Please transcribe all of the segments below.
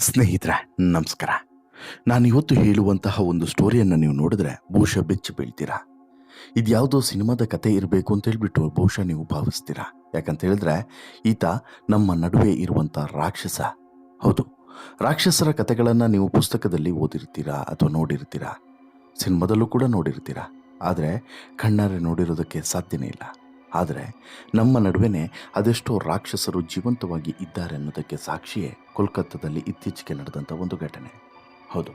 ಸ್ನೇಹಿತರೆ, ನಮಸ್ಕಾರ. ನಾನು ಇವತ್ತು ಹೇಳುವಂತಹ ಒಂದು ಸ್ಟೋರಿಯನ್ನು ನೀವು ನೋಡಿದ್ರೆ ಬಹುಶಃ ಬೆಚ್ಚಿ ಬೀಳ್ತೀರಾ. ಇದು ಯಾವುದೋ ಸಿನಿಮಾದ ಕತೆ ಇರಬೇಕು ಅಂತ ಹೇಳ್ಬಿಟ್ಟು ಬಹುಶಃ ನೀವು ಭಾವಿಸ್ತೀರಾ. ಯಾಕಂತ ಹೇಳಿದ್ರೆ, ಈತ ನಮ್ಮ ನಡುವೆ ಇರುವಂಥ ರಾಕ್ಷಸ. ಹೌದು, ರಾಕ್ಷಸರ ಕತೆಗಳನ್ನು ನೀವು ಪುಸ್ತಕದಲ್ಲಿ ಓದಿರ್ತೀರಾ ಅಥವಾ ನೋಡಿರ್ತೀರಾ? ಸಿನಿಮಾದಲ್ಲೂ ಕೂಡ ನೋಡಿರ್ತೀರಾ. ಆದರೆ ಕಣ್ಣಾರೆ ನೋಡಿರೋದಕ್ಕೆ ಸಾಧ್ಯನೇ ಇಲ್ಲ. ಆದರೆ ನಮ್ಮ ನಡುವೆನೇ ಅದೆಷ್ಟೋ ರಾಕ್ಷಸರು ಜೀವಂತವಾಗಿ ಇದ್ದಾರೆ ಅನ್ನೋದಕ್ಕೆ ಸಾಕ್ಷಿಯೇ ಕೋಲ್ಕತ್ತಾದಲ್ಲಿ ಇತ್ತೀಚೆಗೆ ನಡೆದಂಥ ಒಂದು ಘಟನೆ. ಹೌದು.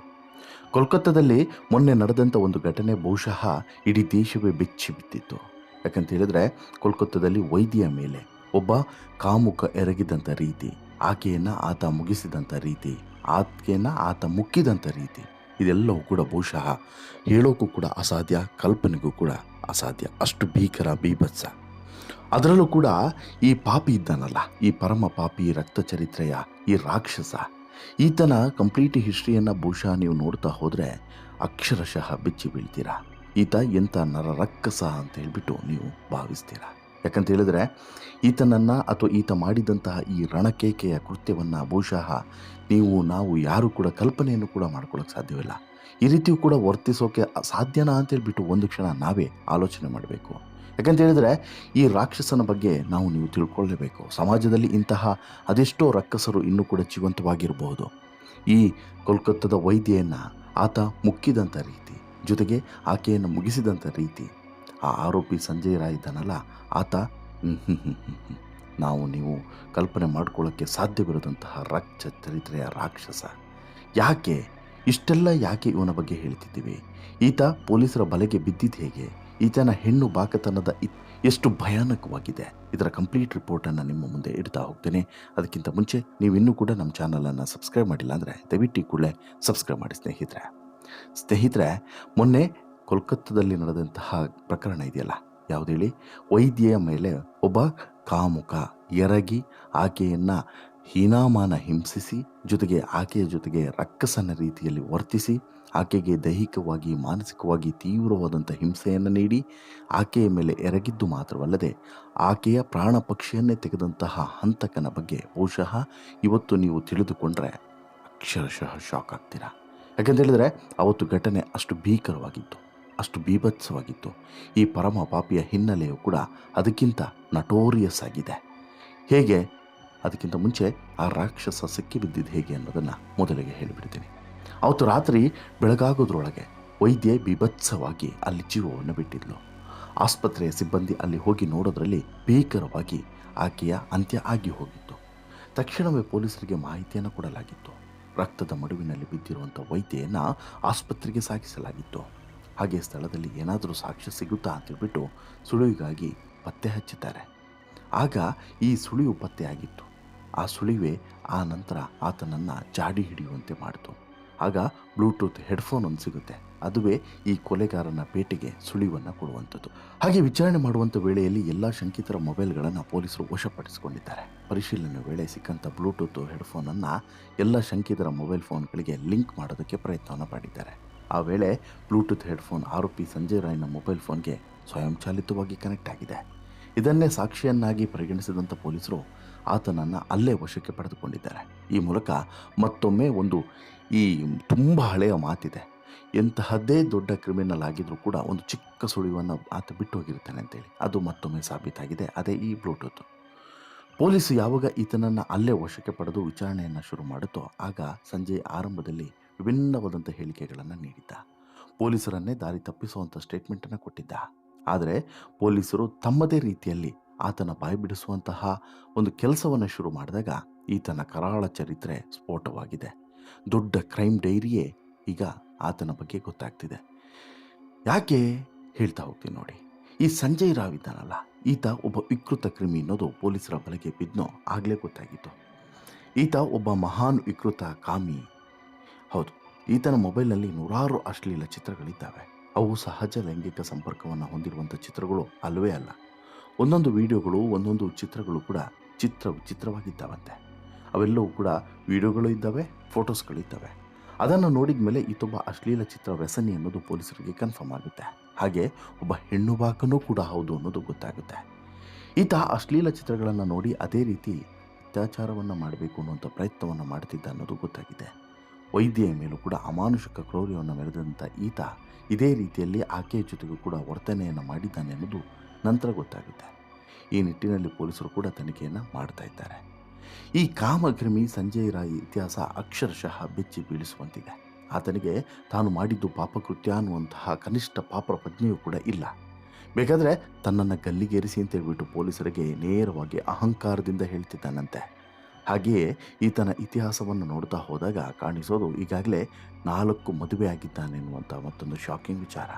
ಕೋಲ್ಕತ್ತಾದಲ್ಲಿ ಮೊನ್ನೆ ನಡೆದಂಥ ಒಂದು ಘಟನೆ ಬಹುಶಃ ಇಡೀ ದೇಶವೇ ಬೆಚ್ಚಿ ಬಿದ್ದಿತ್ತು. ಯಾಕಂತ ಹೇಳಿದ್ರೆ ಕೋಲ್ಕತ್ತಾದಲ್ಲಿ ವೈದ್ಯ ಮೇಲೆ ಒಬ್ಬ ಕಾಮುಕ ಎರಗಿದಂಥ ರೀತಿ, ಆಕೆಯನ್ನು ಆತ ಮುಗಿಸಿದಂಥ ರೀತಿ ಆಕೆಯನ್ನು ಆತ ಮುಕ್ಕಿದಂಥ ರೀತಿ ಇದೆಲ್ಲವೂ ಕೂಡ ಬಹುಶಃ ಹೇಳೋಕ್ಕೂ ಕೂಡ ಅಸಾಧ್ಯ, ಕಲ್ಪನೆಗೂ ಕೂಡ ಅಸಾಧ್ಯ. ಅಷ್ಟು ಭೀಕರ ಬೀಭತ್ಸ ಅದರಲ್ಲೂ ಕೂಡ ಈ ಪಾಪಿ ಇದ್ದಾನಲ್ಲ, ಈ ಪರಮ ಪಾಪಿ ರಕ್ತ ಚರಿತ್ರೆಯ ಈ ರಾಕ್ಷಸ. ಈತನ ಕಂಪ್ಲೀಟ್ ಹಿಸ್ಟ್ರಿಯನ್ನು ಬಹುಶಃ ನೀವು ನೋಡ್ತಾ ಹೋದರೆ ಅಕ್ಷರಶಃ ಬಿಚ್ಚಿ ಬೀಳ್ತೀರಾ. ಈತ ಎಂಥ ನರರಕ್ಕಸ ಅಂತ ಹೇಳ್ಬಿಟ್ಟು ನೀವು ಭಾವಿಸ್ತೀರಾ. ಯಾಕಂತ ಹೇಳಿದ್ರೆ ಈತನನ್ನು ಅಥವಾ ಈತ ಮಾಡಿದಂತಹ ಈ ರಣಕೇಕೆಯ ಕೃತ್ಯವನ್ನು ಬಹುಶಃ ನೀವು, ನಾವು ಯಾರು ಕೂಡ ಕಲ್ಪನೆಯನ್ನು ಕೂಡ ಮಾಡ್ಕೊಳ್ಳೋಕೆ ಸಾಧ್ಯವಿಲ್ಲ. ಈ ರೀತಿಯೂ ಕೂಡ ವರ್ತಿಸೋಕೆ ಸಾಧ್ಯನಾ ಅಂತ ಹೇಳ್ಬಿಟ್ಟು ಒಂದು ಕ್ಷಣ ನಾವೇ ಆಲೋಚನೆ ಮಾಡಬೇಕು. ಯಾಕಂತ ಹೇಳಿದ್ರೆ ಈ ರಾಕ್ಷಸನ ಬಗ್ಗೆ ನಾವು ನೀವು ತಿಳ್ಕೊಳ್ಳೇಬೇಕು ಸಮಾಜದಲ್ಲಿ ಇಂತಹ ಅದೆಷ್ಟೋ ರಕ್ಕಸರು ಇನ್ನೂ ಕೂಡ ಜೀವಂತವಾಗಿರಬಹುದು ಈ ಕೋಲ್ಕತ್ತಾದ ವೈದ್ಯೆಯನ್ನು ಆತ ಮುಕ್ಕಿದಂಥ ರೀತಿ, ಜೊತೆಗೆ ಆಕೆಯನ್ನು ಮುಗಿಸಿದಂಥ ರೀತಿ, ಆ ಆರೋಪಿ ಸಂಜಯ್ ರಾಯ್ ಇದ್ದಾನಲ್ಲ, ಆತ. ನಾವು ನೀವು ಕಲ್ಪನೆ ಮಾಡ್ಕೊಳ್ಳೋಕ್ಕೆ ಸಾಧ್ಯವಿರದಂತಹ ರಕ್ತ ಚರಿತ್ರೆಯ ರಾಕ್ಷಸ. ಯಾಕೆ? ಇಷ್ಟೆಲ್ಲ ಯಾಕೆ ಇವನ ಬಗ್ಗೆ ಹೇಳ್ತಿದ್ದೀವಿ? ಈತ ಪೊಲೀಸರ ಬಲೆಗೆ ಬಿದ್ದಿದ್ದು ಹೇಗೆ? ಈತನ ಹೆಣ್ಣು ಬಾಕತನದ ಎಷ್ಟು ಭಯಾನಕವಾಗಿದೆ. ಇದರ ಕಂಪ್ಲೀಟ್ ರಿಪೋರ್ಟನ್ನು ನಿಮ್ಮ ಮುಂದೆ ಇಡ್ತಾ ಹೋಗ್ತೇನೆ. ಅದಕ್ಕಿಂತ ಮುಂಚೆ ನೀವು ಇನ್ನೂ ಕೂಡ ನಮ್ಮ ಚಾನಲನ್ನು ಸಬ್ಸ್ಕ್ರೈಬ್ ಮಾಡಿಲ್ಲ ಅಂದರೆ ದಯವಿಟ್ಟು ಕೂಡಲೇ ಸಬ್ಸ್ಕ್ರೈಬ್ ಮಾಡಿ ಸ್ನೇಹಿತರೆ. ಸ್ನೇಹಿತರೆ, ಮೊನ್ನೆ ಕೋಲ್ಕತ್ತಾದಲ್ಲಿ ನಡೆದಂತಹ ಪ್ರಕರಣ ಇದೆಯಲ್ಲ? ಯಾವುದೇಳಿ ವೈದ್ಯೆಯ ಮೇಲೆ ಒಬ್ಬ ಕಾಮುಕ ಎರಗಿ ಆಕೆಯನ್ನು ಹೀನಾಮಾನ ಹಿಂಸಿಸಿ, ಜೊತೆಗೆ ಆಕೆಯ ಜೊತೆಗೆ ರಕ್ಕಸನ ರೀತಿಯಲ್ಲಿ ವರ್ತಿಸಿ, ಆಕೆಗೆ ದೈಹಿಕವಾಗಿ, ಮಾನಸಿಕವಾಗಿ ತೀವ್ರವಾದಂಥ ಹಿಂಸೆಯನ್ನು ನೀಡಿ, ಆಕೆಯ ಮೇಲೆ ಎರಗಿದ್ದು ಮಾತ್ರವಲ್ಲದೆ ಆಕೆಯ ಪ್ರಾಣ ಪಕ್ಷಿಯನ್ನೇ ತೆಗೆದಂತಹ ಹಂತಕನ ಬಗ್ಗೆ ಬಹುಶಃ ಇವತ್ತು ನೀವು ತಿಳಿದುಕೊಂಡ್ರೆ ಅಕ್ಷರಶಃ ಶಾಕ್ ಆಗ್ತೀರಾ? ಯಾಕೆಂತ ಹೇಳಿದ್ರೆ ಅವತ್ತು ಘಟನೆ ಅಷ್ಟು ಭೀಕರವಾಗಿತ್ತು, ಅಷ್ಟು ಬೀಭತ್ಸವಾಗಿತ್ತು ಈ ಪರಮ ಪಾಪಿಯ ಹಿನ್ನೆಲೆಯು ಕೂಡ ಅದಕ್ಕಿಂತ ನಟೋರಿಯಸ್ ಆಗಿದೆ. ಹೇಗೆ? ಅದಕ್ಕಿಂತ ಮುಂಚೆ ಆ ರಾಕ್ಷಸ ಸಿಕ್ಕಿ ಬಿದ್ದಿದ್ದು ಹೇಗೆ ಅನ್ನೋದನ್ನು ಮೊದಲಿಗೆ ಹೇಳಿಬಿಡ್ತೀನಿ. ಅವತ್ತು ರಾತ್ರಿ ಬೆಳಗಾಗೋದ್ರೊಳಗೆ ವೈದ್ಯೆ ಬಿಭತ್ಸವಾಗಿ ಅಲ್ಲಿ ಜೀವವನ್ನು ಬಿಟ್ಟಿದ್ಲು. ಆಸ್ಪತ್ರೆಯ ಸಿಬ್ಬಂದಿ ಅಲ್ಲಿ ಹೋಗಿ ನೋಡೋದ್ರಲ್ಲಿ ಭೀಕರವಾಗಿ ಆಕೆಯ ಅಂತ್ಯ ಆಗಿ ಹೋಗಿತ್ತು. ತಕ್ಷಣವೇ ಪೊಲೀಸರಿಗೆ ಮಾಹಿತಿಯನ್ನು ಕೊಡಲಾಗಿತ್ತು. ರಕ್ತದ ಮಡುವಿನಲ್ಲಿ ಬಿದ್ದಿರುವಂಥ ವೈದ್ಯೆಯನ್ನು ಆಸ್ಪತ್ರೆಗೆ ಸಾಗಿಸಲಾಗಿತ್ತು. ಹಾಗೆ ಸ್ಥಳದಲ್ಲಿ ಏನಾದರೂ ಸಾಕ್ಷ್ಯ ಸಿಗುತ್ತಾ ಅಂತೇಳ್ಬಿಟ್ಟು ಸುಳಿವಿಗಾಗಿ ಪತ್ತೆ ಹಚ್ಚಿದ್ದಾರೆ. ಆಗ ಈ ಸುಳಿವು ಪತ್ತೆಯಾಗಿತ್ತು. ಆ ಸುಳಿವೆ ಆ ನಂತರ ಆತನನ್ನು ಜಾಡಿ ಹಿಡಿಯುವಂತೆ ಮಾಡಿತು. ಆಗ ಬ್ಲೂಟೂತ್ ಹೆಡ್ಫೋನ್ ಒಂದು ಸಿಗುತ್ತೆ. ಅದುವೇ ಈ ಕೊಲೆಗಾರನ ಪೇಟೆಗೆ ಸುಳಿವನ್ನು ಕೊಡುವಂಥದ್ದು. ಹಾಗೆ ವಿಚಾರಣೆ ಮಾಡುವಂಥ ವೇಳೆಯಲ್ಲಿ ಎಲ್ಲ ಶಂಕಿತರ ಮೊಬೈಲ್ಗಳನ್ನು ಪೊಲೀಸರು ವಶಪಡಿಸಿಕೊಂಡಿದ್ದಾರೆ. ಪರಿಶೀಲನೆ ವೇಳೆ ಸಿಕ್ಕಂಥ ಬ್ಲೂಟೂತ್ ಹೆಡ್ಫೋನನ್ನು ಎಲ್ಲ ಶಂಕಿತರ ಮೊಬೈಲ್ ಫೋನ್ಗಳಿಗೆ ಲಿಂಕ್ ಮಾಡೋದಕ್ಕೆ ಪ್ರಯತ್ನವನ್ನು ಮಾಡಿದ್ದಾರೆ. ಆ ವೇಳೆ ಬ್ಲೂಟೂತ್ ಹೆಡ್ಫೋನ್ ಆರೋಪಿ ಸಂಜಯ್ ರಾಯ್ನ ಮೊಬೈಲ್ ಫೋನ್ಗೆ ಸ್ವಯಂಚಾಲಿತವಾಗಿ ಕನೆಕ್ಟ್ ಆಗಿದೆ. ಇದನ್ನೇ ಸಾಕ್ಷಿಯನ್ನಾಗಿ ಪರಿಗಣಿಸಿದಂಥ ಪೊಲೀಸರು ಆತನನ್ನು ಅಲ್ಲೇ ವಶಕ್ಕೆ ಪಡೆದುಕೊಂಡಿದ್ದಾರೆ. ಈ ಮೂಲಕ ಮತ್ತೊಮ್ಮೆ ಒಂದು ಈ ತುಂಬ ಹಳೆಯ ಮಾತಿದೆ. ಎಂತಹದ್ದೇ ದೊಡ್ಡ ಕ್ರಿಮಿನಲ್ ಆಗಿದ್ರೂ ಕೂಡ ಒಂದು ಚಿಕ್ಕ ಸುಳಿವನ್ನು ಆತ ಬಿಟ್ಟು ಹೋಗಿರ್ತಾನೆ ಅಂತೇಳಿ. ಅದು ಮತ್ತೊಮ್ಮೆ ಸಾಬೀತಾಗಿದೆ. ಅದೇ ಈ ಬ್ಲೂಟೂತ್. ಪೊಲೀಸ್ ಯಾವಾಗ ಈತನನ್ನು ಅಲ್ಲೇ ವಶಕ್ಕೆ ಪಡೆದು ವಿಚಾರಣೆಯನ್ನು ಶುರು ಮಾಡುತ್ತೋ ಆಗ ಸಂಜೆ ಆರಂಭದಲ್ಲಿ ವಿಭಿನ್ನವಾದಂಥ ಹೇಳಿಕೆಗಳನ್ನು ನೀಡಿದ್ದ. ಪೊಲೀಸರನ್ನೇ ದಾರಿ ತಪ್ಪಿಸುವಂಥ ಸ್ಟೇಟ್ಮೆಂಟನ್ನು ಕೊಟ್ಟಿದ್ದ. ಆದರೆ ಪೊಲೀಸರು ತಮ್ಮದೇ ರೀತಿಯಲ್ಲಿ ಆತನ ಬಾಯಿ ಬಿಡಿಸುವಂತಹ ಒಂದು ಕೆಲಸವನ್ನು ಶುರು ಮಾಡಿದಾಗ ಈತನ ಕರಾಳ ಚರಿತ್ರೆ ಸ್ಫೋಟವಾಗಿದೆ. ದೊಡ್ಡ ಕ್ರೈಮ್ ಡೈರಿಯೇ ಈಗ ಆತನ ಬಗ್ಗೆ ಗೊತ್ತಾಗ್ತಿದೆ. ಯಾಕೆ ಹೇಳ್ತಾ ಹೋಗ್ತೀನಿ ನೋಡಿ. ಈ ಸಂಜಯ್ ರಾವ್ ಇದ್ದಾನಲ್ಲ, ಈತ ಒಬ್ಬ ವಿಕೃತ ಕ್ರಿಮಿ ಅನ್ನೋದು ಪೊಲೀಸರ ಬಲೆಗೆ ಬಿದ್ದನೋ ಆಗಲೇ ಗೊತ್ತಾಗಿತ್ತು. ಈತ ಒಬ್ಬ ಮಹಾನ್ ವಿಕೃತ ಕಾಮಿ. ಹೌದು, ಈತನ ಮೊಬೈಲ್ನಲ್ಲಿ ನೂರಾರು ಅಶ್ಲೀಲ ಚಿತ್ರಗಳಿದ್ದಾವೆ. ಅವು ಸಹಜ ಲೈಂಗಿಕ ಸಂಪರ್ಕವನ್ನು ಹೊಂದಿರುವಂಥ ಚಿತ್ರಗಳು ಅಲ್ಲವೇ ಅಲ್ಲ. ಒಂದೊಂದು ವಿಡಿಯೋಗಳು, ಒಂದೊಂದು ಚಿತ್ರಗಳು ಕೂಡ ಚಿತ್ರ ವಿಚಿತ್ರವಾಗಿದ್ದಾವಂತೆ ಅವೆಲ್ಲವೂ ಕೂಡ ವಿಡಿಯೋಗಳು ಇದ್ದಾವೆ ಫೋಟೋಸ್ಗಳಿದ್ದಾವೆ ಅದನ್ನು ನೋಡಿದ ಮೇಲೆ ಈತೊಬ್ಬ ಅಶ್ಲೀಲ ಚಿತ್ರ ವ್ಯಸನಿ ಅನ್ನೋದು ಪೊಲೀಸರಿಗೆ ಕನ್ಫರ್ಮ್ ಆಗುತ್ತೆ. ಹಾಗೆ ಒಬ್ಬ ಹೆಣ್ಣು ಬಾಕನೂ ಕೂಡ ಹೌದು ಅನ್ನೋದು ಗೊತ್ತಾಗುತ್ತೆ. ಈತ ಅಶ್ಲೀಲ ಚಿತ್ರಗಳನ್ನು ನೋಡಿ ಅದೇ ರೀತಿ ಅತ್ಯಾಚಾರವನ್ನು ಮಾಡಬೇಕು ಅನ್ನುವಂಥ ಪ್ರಯತ್ನವನ್ನು ಮಾಡ್ತಿದ್ದ ಅನ್ನೋದು ಗೊತ್ತಾಗಿದೆ. ವೈದ್ಯೆಯ ಮೇಲೂ ಕೂಡ ಅಮಾನುಷಕ ಕ್ರೌರ್ಯವನ್ನು ಮೆರೆದಂಥ ಈತ ಇದೇ ರೀತಿಯಲ್ಲಿ ಆಕೆಯ ಜೊತೆಗೂ ಕೂಡ ವರ್ತನೆಯನ್ನು ಮಾಡಿದ್ದಾನೆ ಅನ್ನೋದು ನಂತರ ಗೊತ್ತಾಗುತ್ತೆ. ಈ ನಿಟ್ಟಿನಲ್ಲಿ ಪೊಲೀಸರು ಕೂಡ ತನಿಖೆಯನ್ನು ಮಾಡ್ತಾ ಇದ್ದಾರೆ. ಈ ಕಾಮಕ್ರಿಮಿ ಸಂಜಯ್ ರಾಯ್ ಇತಿಹಾಸ ಅಕ್ಷರಶಃ ಬೆಚ್ಚಿ ಬೀಳಿಸುವಂತಿದೆ. ಆತನಿಗೆ ತಾನು ಮಾಡಿದ್ದು ಪಾಪಕೃತ್ಯ ಅನ್ನುವಂತಹ ಕನಿಷ್ಠ ಪಾಪ ಪ್ರಜ್ಞೆಯೂ ಕೂಡ ಇಲ್ಲ. ಬೇಕಾದರೆ ತನ್ನನ್ನು ಗಲ್ಲಿಗೇರಿಸಿ ಅಂತ ಹೇಳ್ಬಿಟ್ಟು ಪೊಲೀಸರಿಗೆ ನೇರವಾಗಿ ಅಹಂಕಾರದಿಂದ ಹೇಳ್ತಿದ್ದಾನಂತೆ. ಹಾಗೆಯೇ ಈತನ ಇತಿಹಾಸವನ್ನು ನೋಡ್ತಾ ಹೋದಾಗ ಕಾಣಿಸೋದು ಈಗಾಗಲೇ ನಾಲ್ಕು ಮದುವೆ ಆಗಿದ್ದಾನೆ ಎನ್ನುವಂಥ ಮತ್ತೊಂದು ಶಾಕಿಂಗ್ ವಿಚಾರ.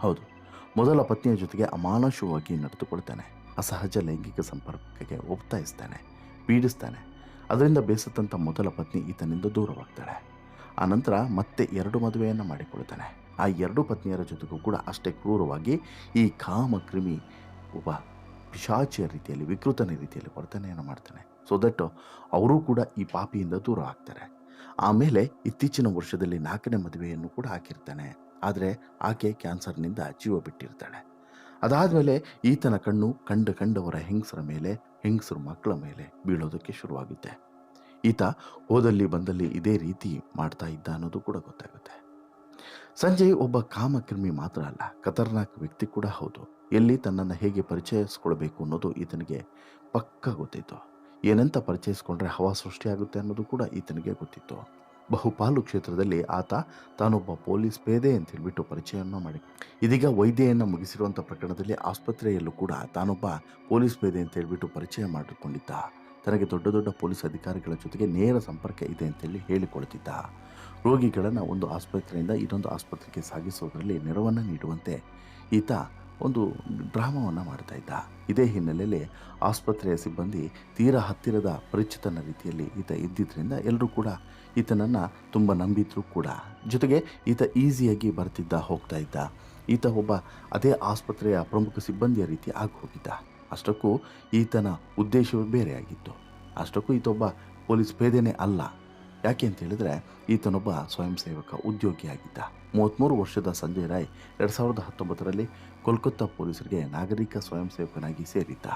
ಹೌದು. ಮೊದಲ ಪತ್ನಿಯ ಜೊತೆಗೆ ಅಮಾನುಷವಾಗಿ ನಡೆದುಕೊಳ್ತಾನೆ. ಅಸಹಜ ಲೈಂಗಿಕ ಸಂಪರ್ಕಕ್ಕೆ ಒಪ್ತಾಯಿಸ್ತಾನೆ ಪೀಡಿಸ್ತಾನೆ. ಅದರಿಂದ ಬೇಸತ್ತಂಥ ಮೊದಲ ಪತ್ನಿ ಈತನಿಂದ ದೂರವಾಗ್ತಾಳೆ. ಆನಂತರ ಮತ್ತೆ ಎರಡು ಮದುವೆಯನ್ನು ಮಾಡಿಕೊಳ್ತಾನೆ. ಆ ಎರಡು ಪತ್ನಿಯರ ಜೊತೆಗೂ ಕೂಡ ಅಷ್ಟೇ ಕ್ರೂರವಾಗಿ ಈ ಕಾಮಕ್ರಿಮಿ ಒಬ್ಬ ಪಿಶಾಚಿಯ ರೀತಿಯಲ್ಲಿ, ವಿಕೃತನ ರೀತಿಯಲ್ಲಿ ವರ್ತನೆಯನ್ನು ಮಾಡ್ತಾನೆ. ಸೊ ದಟ್ ಅವರೂ ಕೂಡ ಈ ಪಾಪಿಯಿಂದ ದೂರ ಆಗ್ತಾರೆ. ಆಮೇಲೆ ಇತ್ತೀಚಿನ ವರ್ಷದಲ್ಲಿ ನಾಲ್ಕನೇ ಮದುವೆಯನ್ನು ಕೂಡ ಹಾಕಿರ್ತಾನೆ. ಆದರೆ ಆಕೆ ಕ್ಯಾನ್ಸರ್ನಿಂದ ಜೀವ ಬಿಟ್ಟಿರ್ತಾಳೆ. ಅದಾದಮೇಲೆ ಈತನ ಕಣ್ಣು ಕಂಡು ಕಂಡವರ ಹೆಂಗಸರ ಮೇಲೆ, ಹೆಂಗಸರು ಮಕ್ಕಳ ಮೇಲೆ ಬೀಳೋದಕ್ಕೆ ಶುರುವಾಗುತ್ತೆ. ಈತ ಹೋದಲ್ಲಿ ಬಂದಲ್ಲಿ ಇದೇ ರೀತಿ ಮಾಡ್ತಾ ಇದ್ದ ಅನ್ನೋದು ಕೂಡ ಗೊತ್ತಾಗುತ್ತೆ. ಸಂಜಯ್ ಒಬ್ಬ ಕಾಮಕ್ರಿಮಿ ಮಾತ್ರ ಅಲ್ಲ, ಖತರ್ನಾಕ್ ವ್ಯಕ್ತಿ ಕೂಡ ಹೌದು. ಎಲ್ಲಿ ತನ್ನನ್ನು ಹೇಗೆ ಪರಿಚಯಿಸ್ಕೊಳ್ಬೇಕು ಅನ್ನೋದು ಈತನಿಗೆ ಪಕ್ಕ ಗೊತ್ತಿತ್ತು. ಏನಂತ ಪರಿಚಯಿಸ್ಕೊಂಡ್ರೆ ಹವಾ ಸೃಷ್ಟಿಯಾಗುತ್ತೆ ಅನ್ನೋದು ಕೂಡ ಈತನಿಗೆ ಗೊತ್ತಿತ್ತು. ಬಹುಪಾಲು ಕ್ಷೇತ್ರದಲ್ಲಿ ಆತ ತಾನೊಬ್ಬ ಪೊಲೀಸ್ ಪೇದೆ ಅಂತ ಹೇಳಿಬಿಟ್ಟು ಪರಿಚಯವನ್ನು ಮಾಡಿ. ಇದೀಗ ವೈದ್ಯೆಯನ್ನು ಮುಗಿಸಿರುವಂಥ ಪ್ರಕರಣದಲ್ಲಿ ಆಸ್ಪತ್ರೆಯಲ್ಲೂ ಕೂಡ ತಾನೊಬ್ಬ ಪೊಲೀಸ್ ಪೇದೆ ಅಂತ ಹೇಳಿಬಿಟ್ಟು ಪರಿಚಯ ಮಾಡಿಕೊಂಡಿದ್ದ. ತನಗೆ ದೊಡ್ಡ ದೊಡ್ಡ ಪೊಲೀಸ್ ಅಧಿಕಾರಿಗಳ ಜೊತೆಗೆ ನೇರ ಸಂಪರ್ಕ ಇದೆ ಅಂತೇಳಿ ಹೇಳಿಕೊಳ್ತಿದ್ದ. ರೋಗಿಗಳನ್ನು ಒಂದು ಆಸ್ಪತ್ರೆಯಿಂದ ಇನ್ನೊಂದು ಆಸ್ಪತ್ರೆಗೆ ಸಾಗಿಸೋದರಲ್ಲಿ ನೆರವನ್ನು ನೀಡುವಂತೆ ಈತ ಒಂದು ಡ್ರಾಮವನ್ನು ಮಾಡ್ತಾ ಇದ್ದ. ಇದೇ ಹಿನ್ನೆಲೆಯಲ್ಲಿ ಆಸ್ಪತ್ರೆಯ ಸಿಬ್ಬಂದಿ ತೀರಾ ಹತ್ತಿರದ ಪರಿಚಿತನ ರೀತಿಯಲ್ಲಿ ಈತ ಇದ್ದಿದ್ದರಿಂದ ಎಲ್ಲರೂ ಕೂಡ ಈತನನ್ನು ತುಂಬ ನಂಬಿದ್ರು ಕೂಡ. ಜೊತೆಗೆ ಈತ ಈಸಿಯಾಗಿ ಬರ್ತಿದ್ದ, ಹೋಗ್ತಾ ಇದ್ದ. ಈತ ಒಬ್ಬ ಅದೇ ಆಸ್ಪತ್ರೆಯ ಪ್ರಮುಖ ಸಿಬ್ಬಂದಿಯ ರೀತಿ ಆಗಿ ಹೋಗಿದ್ದ. ಅಷ್ಟಕ್ಕೂ ಈತನ ಉದ್ದೇಶವೇ ಬೇರೆಯಾಗಿತ್ತು. ಅಷ್ಟಕ್ಕೂ ಈತೊಬ್ಬ ಪೊಲೀಸ್ ಪೇದೆನೇ ಅಲ್ಲ. ಯಾಕೆ ಅಂತ ಹೇಳಿದ್ರೆ ಈತನೊಬ್ಬ ಸ್ವಯಂ ಸೇವಕ, ಉದ್ಯೋಗಿಯಾಗಿದ್ದ. ಮೂವತ್ತ್ಮೂರು ವರ್ಷದ ಸಂಜಯ್ ರಾಯ್ ಎರಡು ಸಾವಿರದ ಹತ್ತೊಂಬತ್ತರಲ್ಲಿ ಕೋಲ್ಕತ್ತಾ ಪೊಲೀಸರಿಗೆ ನಾಗರಿಕ ಸ್ವಯಂ ಸೇವಕನಾಗಿ ಸೇರಿದ್ದ.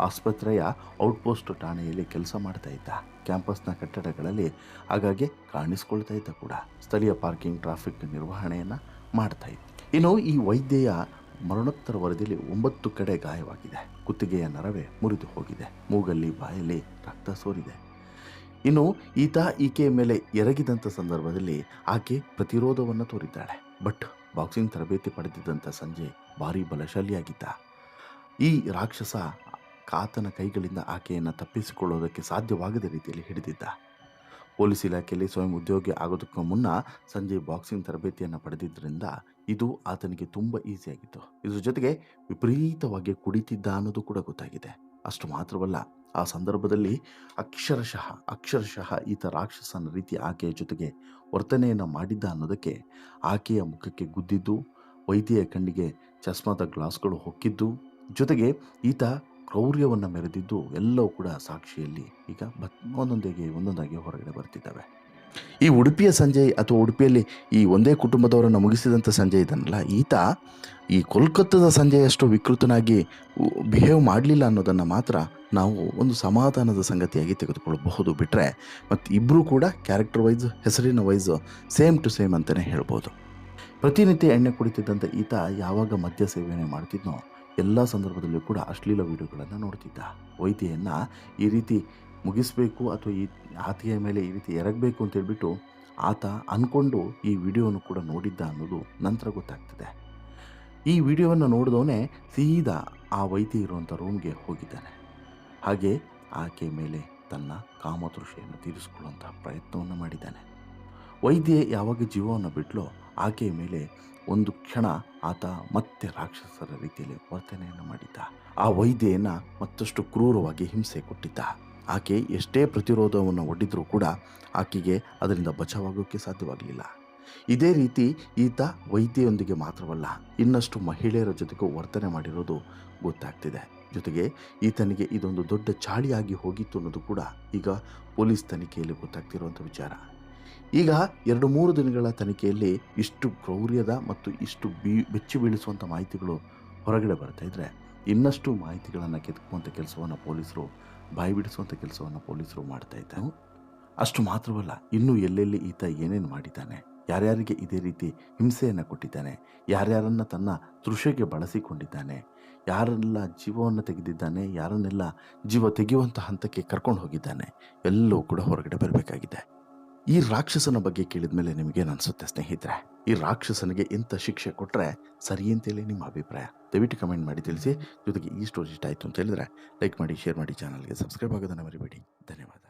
ಆಸ್ಪತ್ರೆಯ ಔಟ್ಪೋಸ್ಟ್ ಠಾಣೆಯಲ್ಲಿ ಕೆಲಸ ಮಾಡ್ತಾ ಇದ್ದ. ಕ್ಯಾಂಪಸ್ನ ಕಟ್ಟಡಗಳಲ್ಲಿ ಆಗಾಗ್ಗೆ ಕಾಣಿಸ್ಕೊಳ್ತಾ ಇದ್ದ ಕೂಡ. ಸ್ಥಳೀಯ ಪಾರ್ಕಿಂಗ್, ಟ್ರಾಫಿಕ್ ನಿರ್ವಹಣೆಯನ್ನು ಮಾಡ್ತಾ ಇದ್ದ. ಇನ್ನು ಈ ವೈದ್ಯೆಯ ಮರಣೋತ್ತರ ವರದಿಯಲ್ಲಿ ಒಂಬತ್ತು ಕಡೆ ಗಾಯವಾಗಿದೆ. ಕುತ್ತಿಗೆಯ ನರವೇ ಮುರಿದು ಹೋಗಿದೆ. ಮೂಗಲ್ಲಿ, ಬಾಯಲ್ಲಿ ರಕ್ತ ಸೋರಿದೆ. ಇನ್ನು ಈತ ಈಕೆಯ ಮೇಲೆ ಎರಗಿದಂಥ ಸಂದರ್ಭದಲ್ಲಿ ಆಕೆ ಪ್ರತಿರೋಧವನ್ನು ತೋರಿದ್ದಾಳೆ. ಬಟ್ ಬಾಕ್ಸಿಂಗ್ ತರಬೇತಿ ಪಡೆದಿದ್ದಂಥ ಸಂಜಯ್ ಭಾರಿ ಬಲಶಾಲಿಯಾಗಿದ್ದ. ಈ ರಾಕ್ಷಸ ಕಾತನ ಕೈಗಳಿಂದ ಆಕೆಯನ್ನು ತಪ್ಪಿಸಿಕೊಳ್ಳೋದಕ್ಕೆ ಸಾಧ್ಯವಾಗದ ರೀತಿಯಲ್ಲಿ ಹಿಡಿದಿದ್ದ. ಪೊಲೀಸ್ ಇಲಾಖೆಯಲ್ಲಿ ಸ್ವಯಂ ಉದ್ಯೋಗಿ ಆಗೋದಕ್ಕೂ ಮುನ್ನ ಸಂಜಯ್ ಬಾಕ್ಸಿಂಗ್ ತರಬೇತಿಯನ್ನು ಪಡೆದಿದ್ದರಿಂದ ಇದು ಆತನಿಗೆ ತುಂಬ ಈಸಿಯಾಗಿತ್ತು. ಇದ್ರ ಜೊತೆಗೆ ವಿಪರೀತವಾಗಿ ಕುಡಿತಿದ್ದ ಅನ್ನೋದು ಕೂಡ ಗೊತ್ತಾಗಿದೆ. ಅಷ್ಟು ಮಾತ್ರವಲ್ಲ ಆ ಸಂದರ್ಭದಲ್ಲಿ ಅಕ್ಷರಶಃ ಅಕ್ಷರಶಃ ಈತ ರಾಕ್ಷಸನ ರೀತಿ ಆಕೆಯ ಜೊತೆಗೆ ವರ್ತನೆಯನ್ನು ಮಾಡಿದ್ದ ಅನ್ನೋದಕ್ಕೆ ಆಕೆಯ ಮುಖಕ್ಕೆ ಗುದ್ದಿದ್ದು, ವೈದ್ಯೆಯ ಕಣ್ಣಿಗೆ ಚಸ್ಮಾದ ಗ್ಲಾಸ್ಗಳು ಹೊಕ್ಕಿದ್ದು, ಜೊತೆಗೆ ಈತ ಕ್ರೌರ್ಯವನ್ನು ಮೆರೆದಿದ್ದು ಎಲ್ಲವೂ ಕೂಡ ಸಾಕ್ಷಿಯಲ್ಲಿ ಈಗ ಬತ್, ಒಂದೊಂದಾಗಿ ಒಂದೊಂದಾಗಿ ಹೊರಗಡೆ ಬರ್ತಿದ್ದಾವೆ. ಈ ಉಡುಪಿಯ ಸಂಜಯ್ ಅಥವಾ ಉಡುಪಿಯಲ್ಲಿ ಈ ಒಂದೇ ಕುಟುಂಬದವರನ್ನು ಮುಗಿಸಿದಂಥ ಸಂಜಯ್ ಇದನ್ನಲ್ಲ. ಈತ ಈ ಕೋಲ್ಕತ್ತಾದ ಸಂಜಯ್ ಅಷ್ಟು ವಿಕೃತನಾಗಿ ಬಿಹೇವ್ ಮಾಡಲಿಲ್ಲ ಅನ್ನೋದನ್ನು ಮಾತ್ರ ನಾವು ಒಂದು ಸಮಾಧಾನದ ಸಂಗತಿಯಾಗಿ ತೆಗೆದುಕೊಳ್ಳಬಹುದು ಬಿಟ್ಟರೆ ಮತ್ತು ಇಬ್ಬರೂ ಕೂಡ ಕ್ಯಾರೆಕ್ಟರ್ ವೈಸ್ ಹೆಸರಿನ ವೈಸ್ ಸೇಮ್ ಟು ಸೇಮ್ ಅಂತಲೇ ಹೇಳ್ಬೋದು. ಪ್ರತಿನಿತ್ಯ ಎಣ್ಣೆ ಕುಡಿತಿದ್ದಂಥ ಈತ ಯಾವಾಗ ಮದ್ಯ ಸೇವನೆ ಮಾಡ್ತಿದ್ನೋ, ಎಲ್ಲ ಸಂದರ್ಭದಲ್ಲೂ ಕೂಡ ಅಶ್ಲೀಲ ವಿಡಿಯೋಗಳನ್ನು ನೋಡ್ತಿದ್ದ. ವೈದ್ಯೆಯನ್ನು ಈ ರೀತಿ ಮುಗಿಸ್ಬೇಕು ಅಥವಾ ಈ ಆತಿಗೆಯ ಮೇಲೆ ಈ ರೀತಿ ಎರಗಬೇಕು ಅಂತ ಹೇಳ್ಬಿಟ್ಟು ಆತ ಅಂದ್ಕೊಂಡು ಈ ವಿಡಿಯೋನು ಕೂಡ ನೋಡಿದ್ದ ಅನ್ನೋದು ನಂತರ ಗೊತ್ತಾಗ್ತದೆ. ಈ ವಿಡಿಯೋವನ್ನು ನೋಡಿದವನೇ ಸೀದಾ ಆ ವೈದ್ಯ ಇರುವಂಥ ರೂಮ್ಗೆ ಹೋಗಿದ್ದಾನೆ. ಹಾಗೆ ಆಕೆ ಮೇಲೆ ತನ್ನ ಕಾಮತೃಷೆಯನ್ನು ತೀರಿಸಿಕೊಳ್ಳುವಂಥ ಪ್ರಯತ್ನವನ್ನು ಮಾಡಿದ್ದಾನೆ. ವೈದ್ಯ ಯಾವಾಗ ಜೀವವನ್ನು ಬಿಟ್ಲೋ ಆಕೆಯ ಮೇಲೆ ಒಂದು ಕ್ಷಣ ಆತ ಮತ್ತೆ ರಾಕ್ಷಸರ ರೀತಿಯಲ್ಲಿ ವರ್ತನೆಯನ್ನು ಮಾಡಿದ್ದ. ಆ ವೈದ್ಯೆಯನ್ನು ಮತ್ತಷ್ಟು ಕ್ರೂರವಾಗಿ ಹಿಂಸೆ ಕೊಟ್ಟಿದ್ದ. ಆಕೆ ಎಷ್ಟೇ ಪ್ರತಿರೋಧವನ್ನು ಒಡ್ಡಿದ್ರೂ ಕೂಡ ಆಕೆಗೆ ಅದರಿಂದ ಬಚಾವಾಗೋಕ್ಕೆ ಸಾಧ್ಯವಾಗಲಿಲ್ಲ. ಇದೇ ರೀತಿ ಈತ ವೈದ್ಯೆಯೊಂದಿಗೆ ಮಾತ್ರವಲ್ಲ, ಇನ್ನಷ್ಟು ಮಹಿಳೆಯರ ಜೊತೆಗೂ ವರ್ತನೆ ಮಾಡಿರೋದು ಗೊತ್ತಾಗ್ತಿದೆ. ಜೊತೆಗೆ ಈತನಿಗೆ ಇದೊಂದು ದೊಡ್ಡ ಚಾಳಿಯಾಗಿ ಹೋಗಿತ್ತು ಅನ್ನೋದು ಕೂಡ ಈಗ ಪೊಲೀಸ್ ತನಿಖೆಯಲ್ಲಿ ಗೊತ್ತಾಗ್ತಿರುವಂಥ ವಿಚಾರ. ಈಗ ಎರಡು ಮೂರು ದಿನಗಳ ತನಿಖೆಯಲ್ಲಿ ಇಷ್ಟು ಕ್ರೌರ್ಯದ ಮತ್ತು ಇಷ್ಟು ಬಿ, ಬೆಚ್ಚಿ ಬೀಳಿಸುವಂಥ ಮಾಹಿತಿಗಳು ಹೊರಗಡೆ ಬರ್ತಾ ಇದ್ದರೆ ಇನ್ನಷ್ಟು ಮಾಹಿತಿಗಳನ್ನು ಕೆತ್ಕುವಂಥ ಕೆಲಸವನ್ನು ಪೊಲೀಸರು ಬಾಯಿ ಬಿಡಿಸುವಂಥ ಕೆಲಸವನ್ನು ಪೊಲೀಸರು ಮಾಡ್ತಾ ಇದ್ದಾರೆ. ಅಷ್ಟು ಮಾತ್ರವಲ್ಲ, ಇನ್ನೂ ಎಲ್ಲೆಲ್ಲಿ ಈತ ಏನೇನು ಮಾಡಿದ್ದಾನೆ, ಯಾರ್ಯಾರಿಗೆ ಇದೇ ರೀತಿ ಹಿಂಸೆಯನ್ನು ಕೊಟ್ಟಿದ್ದಾನೆ, ಯಾರ್ಯಾರನ್ನು ತನ್ನ ತೃಷೆಗೆ ಬಳಸಿಕೊಂಡಿದ್ದಾನೆ, ಯಾರೆಲ್ಲ ಜೀವವನ್ನು ತೆಗೆದಿದ್ದಾನೆ, ಯಾರನ್ನೆಲ್ಲ ಜೀವ ತೆಗೆಯುವಂಥ ಹಂತಕ್ಕೆ ಕರ್ಕೊಂಡು ಹೋಗಿದ್ದಾನೆ, ಎಲ್ಲವೂ ಕೂಡ ಹೊರಗಡೆ ಬರಬೇಕಾಗಿದೆ. ಈ ರಾಕ್ಷಸನ ಬಗ್ಗೆ ಕೇಳಿದ ಮೇಲೆ ನಿಮಗೇನು ಅನಿಸುತ್ತೆ ಸ್ನೇಹಿತರೆ? ಈ ರಾಕ್ಷಸನಿಗೆ ಇಂಥ ಶಿಕ್ಷೆ ಕೊಟ್ಟರೆ ಸರಿ ಅಂತೇಳಿ ನಿಮ್ಮ ಅಭಿಪ್ರಾಯ. ದಯವಿಟ್ಟು ಕಮೆಂಟ್ ಮಾಡಿ ತಿಳಿಸಿ. ಜೊತೆಗೆ ಈ ಸ್ಟೋರಿ ಇಷ್ಟ ಆಯಿತು ಅಂತ ಹೇಳಿದ್ರೆ ಲೈಕ್ ಮಾಡಿ, ಶೇರ್ ಮಾಡಿ, ಚಾನಲ್ಗೆ ಸಬ್ಸ್ಕ್ರೈಬ್ ಆಗೋದನ್ನು ಮರಿಬೇಡಿ. ಧನ್ಯವಾದ.